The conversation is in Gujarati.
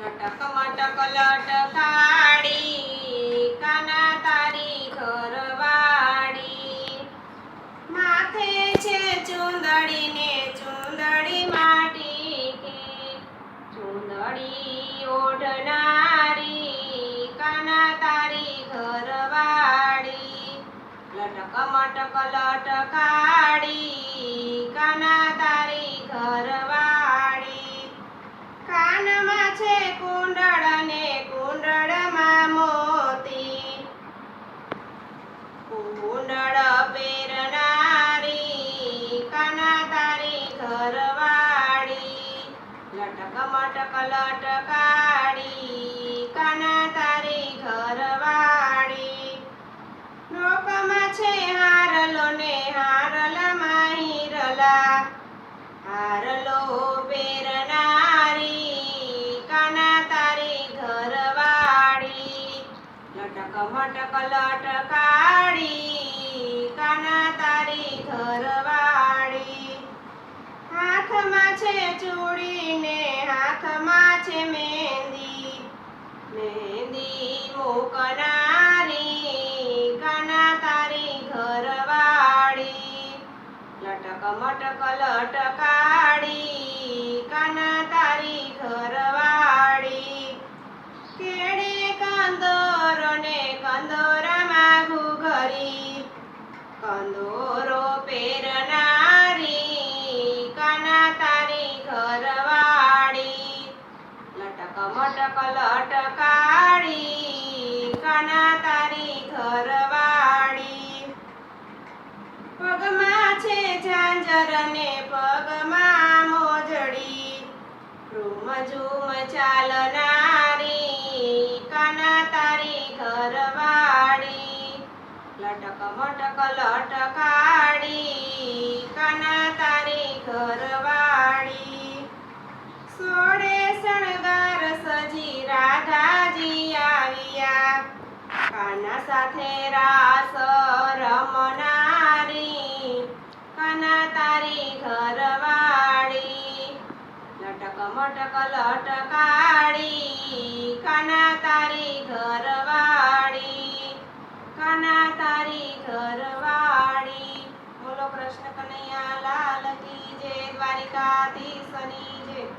લટક મટક લટકાડી કાના તારી ઘરવાડી માથે છે ચુંદડી ને માટી કે ઓઢનારી કાના તારી ઘરવાળી. લટક મટક લટકાડી કાના તારી ઘરવાળી. કાનમાં લટક કલટ કાઢી, કાના તારી ઘરવાળી લોકમાં છે હારલો ને હારલા માહિરલા. હારલો પેરનારી કાના તારી ઘરવાળી લટક મટક લટકાડી કાના તારી ઘરવાળી હાથમાં છે ચૂડીને હાથમાં છે મહેંદી મહેંદી મોકનારી, કાના તારી ઘરવાળી, લટક મટક લટકાડી, કાના તારી ઘરવાળી. કેડે કંદોરો ને કંદોરામાં ઘરી કંદોરો લટક પગમાં છે ઝાંઝર ને પગમાં મોજડી. રૂમ ઝૂમ ચાલનારી કાના તારી ઘરવાળી. લટક મટક લટકાડી કાના સાથે રાસ રમનારી, કાના તારી ઘરવાળી, લટક મટક લટકાડી, કાના તારી ઘરવાળી, કાના તારી ઘરવાળી. બોલો કૃષ્ણ કનૈયા લાલ કી જય દ્વારિકાધીશની જય.